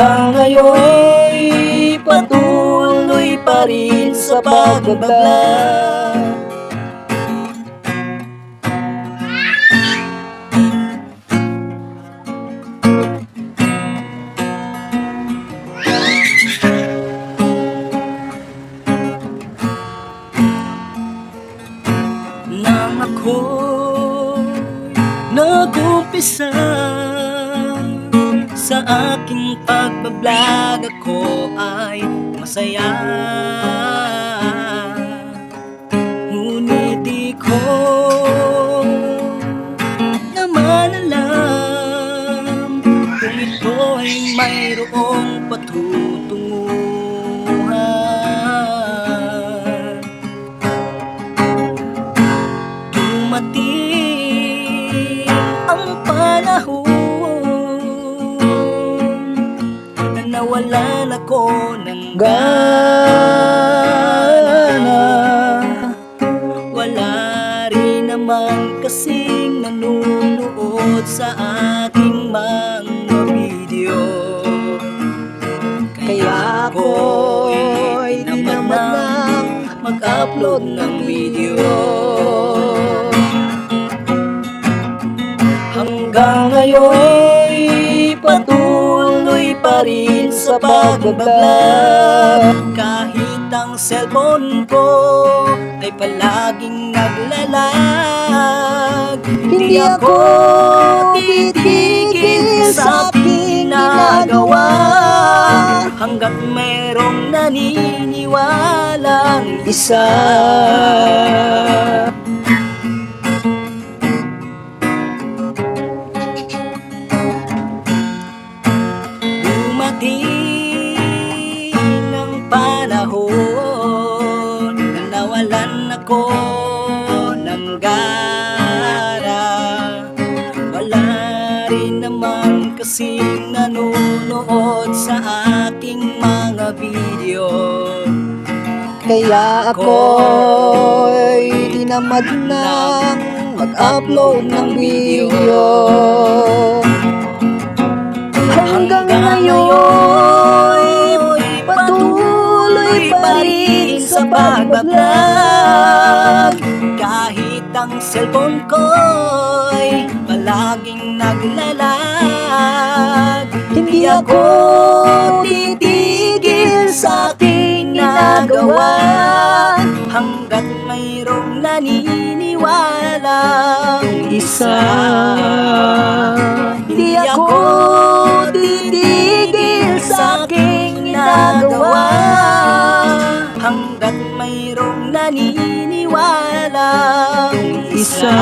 Hanggang ngayon patuloy pa rin sa pagbablog Nang ako'y nag-umpisa Sa aking pagbablog ako ay masaya. Ngunit di ko naman alam Kung ito ay mayroong patutunguhan. Dumating ang panahon nawalan ako ng gana. Wala rin naman kasing nanonood sa aking mga video. Kaya ako'y di naman nang mag-upload ng video. Hanggang ngayon pa rin sa pagbablog Kahit ang cellphone ko ay palaging naglalag. Hindi ako titigil sa ginagawa Hanggat mayroong naniniwalang Isa Dumating ang panahon na nawalan ako ng gara. Wala rin naman kasing nanonood sa aking mga video. Kaya ako'y di naman nang mag-upload ng video. Hanggang ngayon sa pagbablog Kahit ang cellphone ko'y palaging naglalag Hindi ako titigil sa aking ginagawa. Hanggat mayroong naniniwalang isa naniniwala. Isa.